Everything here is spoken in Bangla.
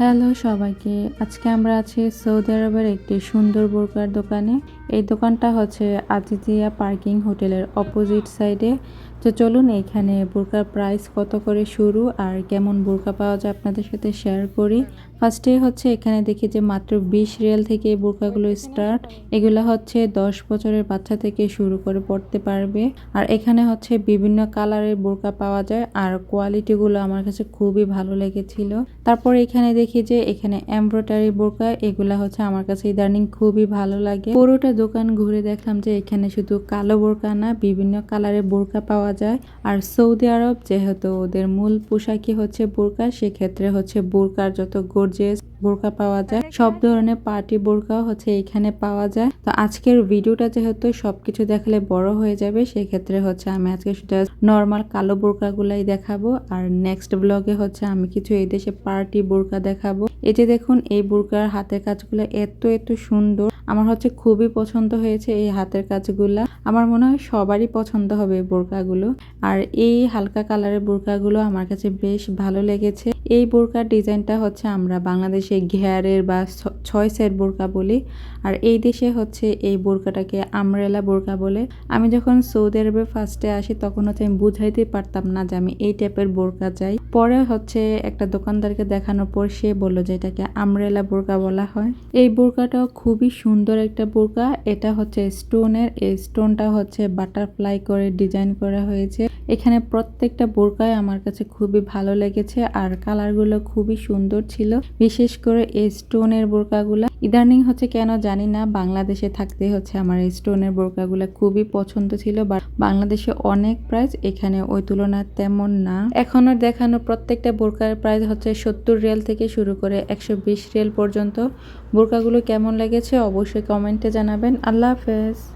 হ্যালো সবাইকে, আজকে আমরা আছি সৌদি আরবের একটি সুন্দর বোরকার দোকানে। এই দোকানটা হচ্ছে আজিজিয়া পার্কিং হোটেলের অপোজিট সাইডে তো চলুন এখানে বোরকার প্রাইস কত করে শুরু আর কেমন বোরকা পাওয়া যায় আপনাদের সাথে শেয়ার করি। ফার্স্টে হচ্ছে এখানে দেখি যে মাত্র বিশ রিয়াল থেকে এই বোরকাগুলো স্টার্ট এগুলো হচ্ছে দশ বছরের বাচ্চা থেকে শুরু করে পড়তে পারবে। আর এখানে হচ্ছে বিভিন্ন কালারের বোরকা পাওয়া যায় আর কোয়ালিটিগুলো আমার কাছে খুবই ভালো লেগেছিল। তারপর এখানে দেখি যে এখানে এমব্রয়ডারি বোরকা, এগুলা হচ্ছে আমার কাছে ইদানিং খুবই ভালো লাগে। পুরোটা দোকান ঘুরে দেখলাম যে এখানে শুধু কালো বোরকা না, বিভিন্ন কালারের বোরকা পাওয়া যায়। আর সৌদি আরব যেহেতু ওদের মূল পোশাকই হচ্ছে বোরকা, সেক্ষেত্রে হচ্ছে বোরকার যত গর্জেস বোরকা পাওয়া যায়, সব ধরনের পার্টি বোরকাও হচ্ছে এখানে পাওয়া যায়। তো আজকের ভিডিওটা যেহেতু সবকিছু দেখালে বড় হয়ে যাবে, সেক্ষেত্রে হচ্ছে আমি আজকে শুধু নর্মাল কালো বোরকা গুলাই দেখাবো। আর নেক্সট ব্লগে হচ্ছে আমি কিছু এই দেশে পার্টি বোরকা দেখাবো। এই যে দেখুন, এই বুরকার হাতের কাজগুলো এত এত সুন্দর। আমার হচ্ছে খুবই পছন্দ হয়েছে এই হাতের কাজগুলা। আমার মনে হয় সবারই পছন্দ হবে বোরকাগুলো। আর এই হালকা কালারের বোরকাগুলো আমার কাছে বেশ ভালো লেগেছে। এই বোরকার ডিজাইনটা হচ্ছে আমরা বাংলাদেশে ঘেয়ারের বা ছয় সেট বোরকা বলি। আর এই দেশে হচ্ছে এই বোরকাটাকে আমরেলা বোরকা বলে। আমি যখন সৌদি আরবে ফার্স্টে আসি তখন হচ্ছে আমি বুঝাইতে পারতাম না যে আমি এই টাইপের বোরকা চাই। পরে হচ্ছে একটা দোকানদারকে দেখানোর পর সে বলল যে এটাকে আমরেলা বোরকা বলা হয়। এই বোরকাটাও খুবই সুন্দর একটা বোরকা। এটা হচ্ছে স্টোনের এই স্টোনটা হচ্ছে বাটারফ্লাই করে ডিজাইন করা হয়েছে। এখানে প্রত্যেকটা বোরকায় আমার কাছে খুবই ভালো লেগেছে আর কালারগুলো খুবই সুন্দর ছিল। বিশেষ করে এই স্টোনের বোরকাগুলো। ইদানিং হচ্ছে কেন জানি না, বাংলাদেশে থাকতে হচ্ছে আমার এই স্টোনের বোরকাগুলো খুবই পছন্দ ছিল বা বাংলাদেশে অনেক প্রাইস এখানে ওই তুলনায় তেমন না। এখনও দেখানো প্রত্যেকটা বোরকার প্রাইস হচ্ছে সত্তর রিয়াল থেকে শুরু করে একশো বিশ রিয়াল পর্যন্ত। বোরকাগুলো কেমন লেগেছে অবশ্যই কমেন্টে জানাবেন। আল্লাহ হাফেজ।